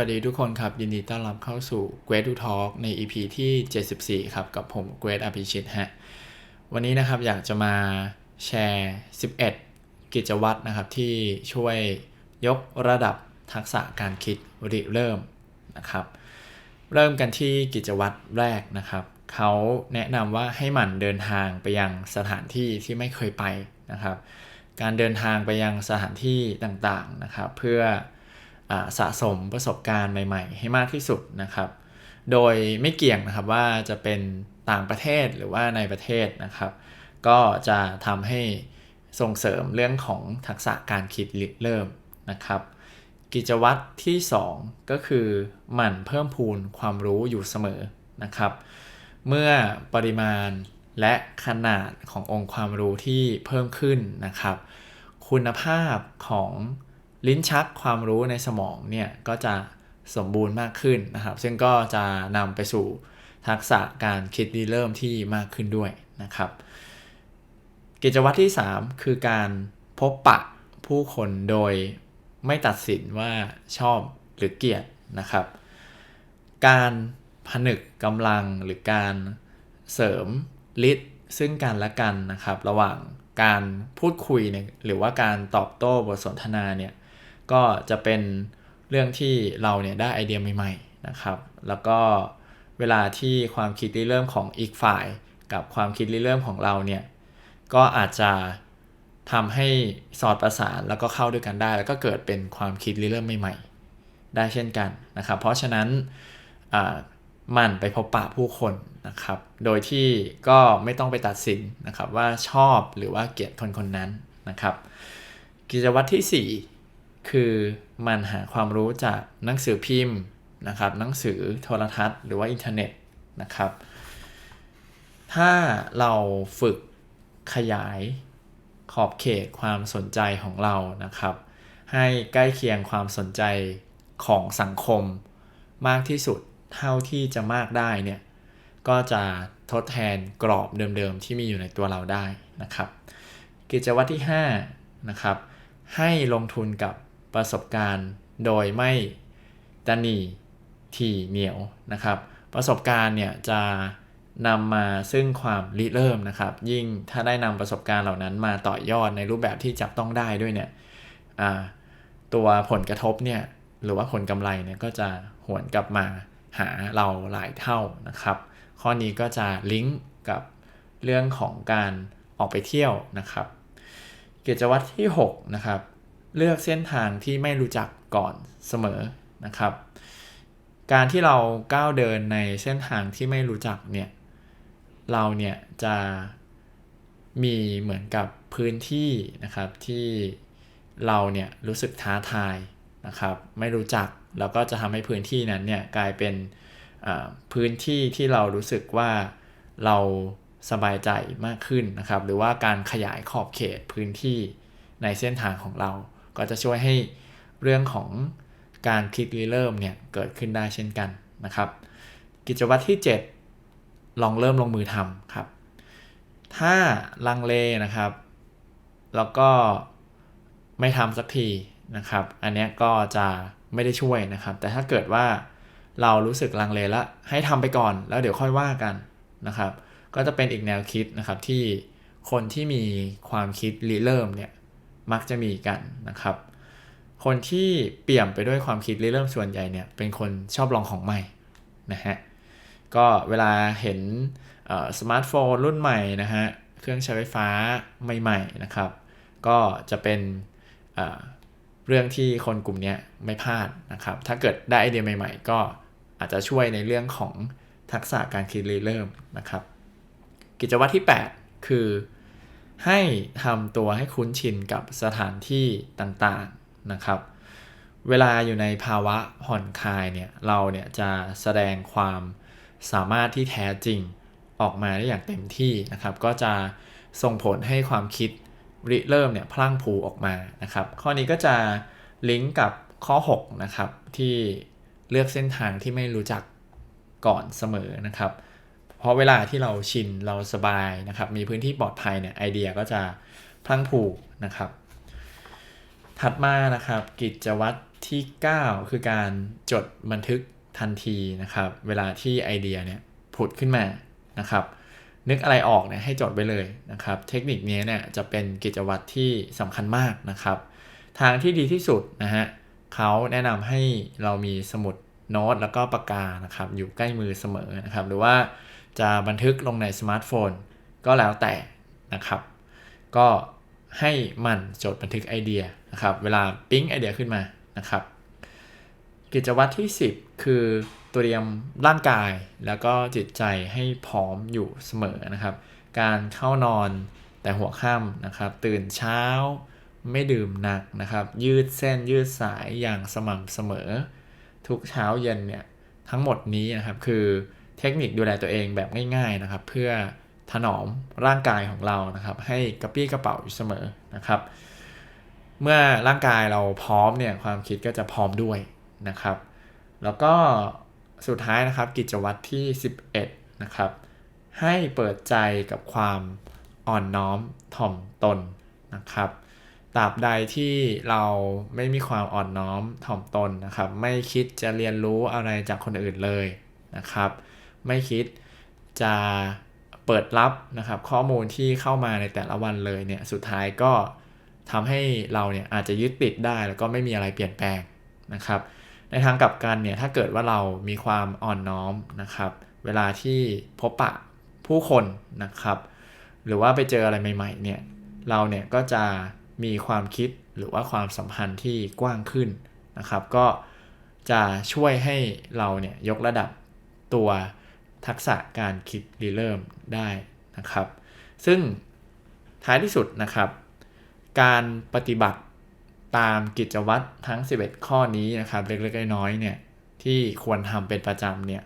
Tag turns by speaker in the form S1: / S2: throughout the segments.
S1: วัสดีทุกคนครับ ยินดีต้อนรับเข้าสู่ Great to Talk ใน EP ที่ 74 ครับ กับผม Great อภิชิตฮะ วันนี้นะครับอยากจะมาแชร์ 11 กิจวัตรนะครับ ที่ช่วยยกระดับทักษะการคิดริเริ่มนะครับ เริ่มกันที่กิจวัตรแรกนะครับ เขาแนะนำว่าให้หมั่นเดินทางไปยังสถานที่ที่ไม่เคยไปนะครับ การเดินทางไปยังสถานที่ต่างๆนะครับ เพื่อ สะสมประสบการณ์ใหม่ ๆ ให้มากที่สุดนะครับ โดยไม่เกี่ยงนะครับว่าจะเป็นต่างประเทศหรือว่าในประเทศนะครับ ก็จะทำให้ส่งเสริมเรื่องของทักษะการคิดริเริ่มนะครับ กิจวัตรที่ 2 ก็คือหมั่นเพิ่มพูนความรู้อยู่เสมอนะครับ เมื่อปริมาณและขนาดขององค์ความรู้ที่เพิ่มขึ้นนะครับ คุณภาพของ ลิ้นชักความรู้ในสมองเนี่ยก็จะสมบูรณ์มากขึ้นนะครับ ซึ่งก็จะนำไปสู่ทักษะการคิดริเริ่มที่มากขึ้นด้วยนะครับ กิจวัตรที่ 3 คือการพบปะผู้คนโดยไม่ตัดสินว่าชอบหรือเกลียดนะครับ การผนึกกำลังหรือการเสริมฤทธิ์ซึ่งกันและกันนะครับ ระหว่างการพูดคุยเนี่ยหรือว่าการตอบโต้บทสนทนาเนี่ย ก็จะเป็นเรื่องที่เราเนี่ยได้ไอเดียใหม่ๆนะครับ แล้วก็เวลาที่ความคิดริเริ่มของอีกฝ่าย กับความคิดริเริ่มของเราเนี่ยก็อาจจะทำให้สอดประสานแล้วก็เข้าด้วยกันได้ แล้วก็เกิดเป็นความคิดริเริ่มใหม่ๆ ได้เช่นกันนะครับ เพราะฉะนั้นมันไปพบปะผู้คนนะครับ โดยที่ก็ไม่ต้องไปตัดสินนะครับว่าชอบหรือว่าเกลียดคนคนนั้นนะครับ กิจวัตรที่ 4 คือมันหาความรู้จากหนังสือพิมพ์นะครับหนังสือโทรทัศน์ หรือว่าอินเทอร์เน็ตนะครับ ถ้าเราฝึกขยายขอบเขตความสนใจของเรานะครับ ให้ใกล้เคียงความสนใจของสังคมมากที่สุดเท่าที่จะมากได้เนี่ยก็จะทดแทนกรอบเดิมๆ ที่มีอยู่ในตัวเราได้นะครับ กิจวัตรที่5นะครับให้ลงทุนกับ ประสบการณ์โดยไม่ตนีทีเหนียวนะครับ ประสบการณ์เนี่ยจะนำมาซึ่งความริเริ่มนะครับ ยิ่งถ้าได้นำประสบการณ์เหล่านั้นมาต่อยอดในรูปแบบที่จับต้องได้ด้วยเนี่ยตัวผลกระทบเนี่ยหรือว่าผลกำไรเนี่ยก็จะหวนกลับมาหาเราหลายเท่านะครับ ข้อนี้ก็จะลิงก์กับเรื่องของการออกไปเที่ยวนะครับ กิจวัตรที่ 6 นะครับ เลือกเส้นทางที่ไม่รู้จักก่อนเสมอนะครับ การที่เราก้าวเดินในเส้นทางที่ไม่รู้จักเนี่ยเราเนี่ยจะมีเหมือนกับพื้นที่นะครับที่เราเนี่ยรู้สึกท้าทายนะครับไม่รู้จักแล้วก็จะทำให้พื้นที่นั้นเนี่ยกลายเป็นพื้นที่ที่เรารู้สึกว่าเราสบายใจมากขึ้นนะครับ หรือว่าการขยายขอบเขตพื้นที่ในเส้นทางของเรา ก็จะช่วยให้เรื่องของการคิดริเริ่มเนี่ยเกิดขึ้นได้เช่นกันนะครับ กิจวัตรที่ 7 ลองเริ่มลงมือทำครับ ถ้าลังเลนะครับ แล้วก็ไม่ทำสักทีนะครับ อันนี้ก็จะไม่ได้ช่วยนะครับ แต่ถ้าเกิดว่าเรารู้สึกลังเลแล้วให้ทำไปก่อนแล้วเดี๋ยวค่อยว่ากันนะครับ ก็จะเป็นอีกแนวคิดนะครับที่คนที่มีความคิดริเริ่มเนี่ย มักจะมีกันนะครับ คนที่เปี่ยมไปด้วยความคิดริเริ่มส่วนใหญ่เนี่ยเป็นคนชอบลองของใหม่นะฮะก็เวลาเห็นสมาร์ทโฟนรุ่นใหม่นะฮะเครื่องใช้ไฟฟ้าใหม่ๆนะครับ ก็จะเป็นเรื่องที่คนกลุ่มนี้ไม่พลาดนะครับ ถ้าเกิดได้ไอเดียใหม่ ๆ ก็อาจจะช่วยในเรื่องของทักษะการคิดเริ่มนะครับ กิจวัตรที่ 8 คือ ให้ทำตัวให้คุ้นชินกับสถานที่ต่างๆนะครับ เวลาอยู่ในภาวะผ่อนคลายเนี่ยเราเนี่ยจะแสดงความสามารถที่แท้จริงออกมาได้อย่างเต็มที่นะครับ ก็จะส่งผลให้ความคิดริเริ่มเนี่ยพลั่งพูออกมานะครับ ข้อนี้ก็จะลิงก์กับข้อ6นะครับที่เลือกเส้นทางที่ไม่รู้จักก่อนเสมอนะครับ เพราะเวลาที่เราชินเราสบายนะครับ มีพื้นที่ปลอดภัยเนี่ยไอเดียก็จะพลังพูนะครับ ถัดมานะครับกิจวัตรที่ 9 คือการจดบันทึกทันทีนะครับ เวลาที่ไอเดียเนี่ยผุดขึ้นมานะครับ นึกอะไรออกเนี่ยให้จดไว้เลยนะครับ เทคนิคนี้เนี่ยจะเป็นกิจวัตรที่สำคัญมากนะครับ ทางที่ดีที่สุดนะฮะเขาแนะนำให้เรามีสมุดโน้ตแล้วก็ปากกานะครับ อยู่ใกล้มือเสมอนะครับ หรือว่า จะบันทึกลงในสมาร์ทโฟน ก็แล้วแต่นะครับ ก็ให้มันจดบันทึกไอเดียนะครับ เวลาปิ๊งไอเดียขึ้นมานะครับ กิจวัตรที่ 10 คือเตรียมร่างกายแล้วก็จิตใจให้พร้อมอยู่เสมอนะครับ การเข้านอนแต่หัวค่ำนะครับ ตื่นเช้าไม่ดื่มหนักนะครับ ยืดเส้นยืดสายอย่างสม่ำเสมอ ทุกเช้าเย็นเนี่ยทั้งหมดนี้นะครับคือ เทคนิคดูแลตัวเองแบบง่ายๆนะครับ เพื่อถนอมร่างกายของเรานะครับ ให้กระปี้กระเป๋าอยู่เสมอนะครับ เมื่อร่างกายเราพร้อมเนี่ยความคิดก็จะพร้อมด้วยนะครับ แล้วก็สุดท้ายนะครับกิจวัตรที่ 11 นะครับ ให้เปิดใจกับความอ่อนน้อมถ่อมตนนะครับตราบใดที่เราไม่มีความอ่อนน้อมถ่อมตนนะครับ ไม่คิดจะเรียนรู้อะไรจากคนอื่นเลยนะครับ ไม่คิดจะเปิดรับนะครับข้อมูลที่เข้ามาในแต่ละวันเลยเนี่ยสุดท้ายก็ทำให้เราเนี่ยอาจจะยึดติดได้แล้วก็ไม่มีอะไรเปลี่ยนแปลงนะครับ ในทางกลับกันเนี่ยถ้าเกิดว่าเรามีความอ่อนน้อมนะครับ เวลาที่พบปะผู้คนนะครับ หรือว่าไปเจออะไรใหม่ๆเนี่ยเราเนี่ยก็จะมีความคิดหรือว่าความสัมพันธ์ที่กว้างขึ้นนะครับ ก็จะช่วยให้เราเนี่ยยกระดับตัว ทักษะการคิดรีเริ่มได้นะครับ ซึ่งท้ายที่สุดนะครับ การปฏิบัติตามกิจวัตรทั้ง 11 ข้อนี้นะครับ เล็กๆน้อยๆเนี่ยที่ควรทำเป็นประจำเนี่ย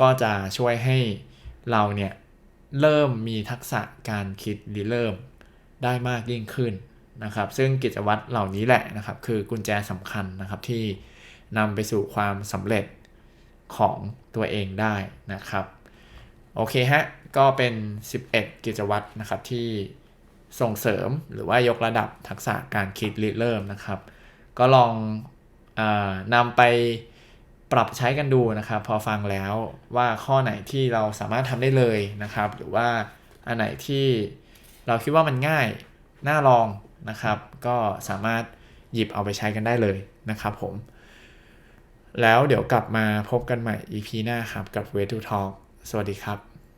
S1: ก็จะช่วยให้เราเนี่ยเริ่มมีทักษะการคิดรีเริ่มได้มากยิ่งขึ้นนะครับ ซึ่งกิจวัตรเหล่านี้แหละนะครับ คือกุญแจสำคัญนะครับที่นำไปสู่ความสำเร็จ ของตัวเองได้นะครับ โอเคฮะ ก็เป็น 11 กิจวัตรนะครับที่ส่งเสริมหรือว่ายกระดับทักษะการคิดริเริ่มนะครับ ก็ลองอนำไปปรับใช้กันดูนะครับ พอฟังแล้วว่าข้อไหนที่เราสามารถทำได้เลยนะครับ หรือว่าอันไหนที่เราคิดว่ามันง่ายน่าลองนะครับ ก็สามารถหยิบเอาไปใช้กันได้เลยนะครับผม แล้วเดี๋ยวกลับมาพบกันใหม่ EP หน้าครับกับ Way to Talk สวัสดีครับ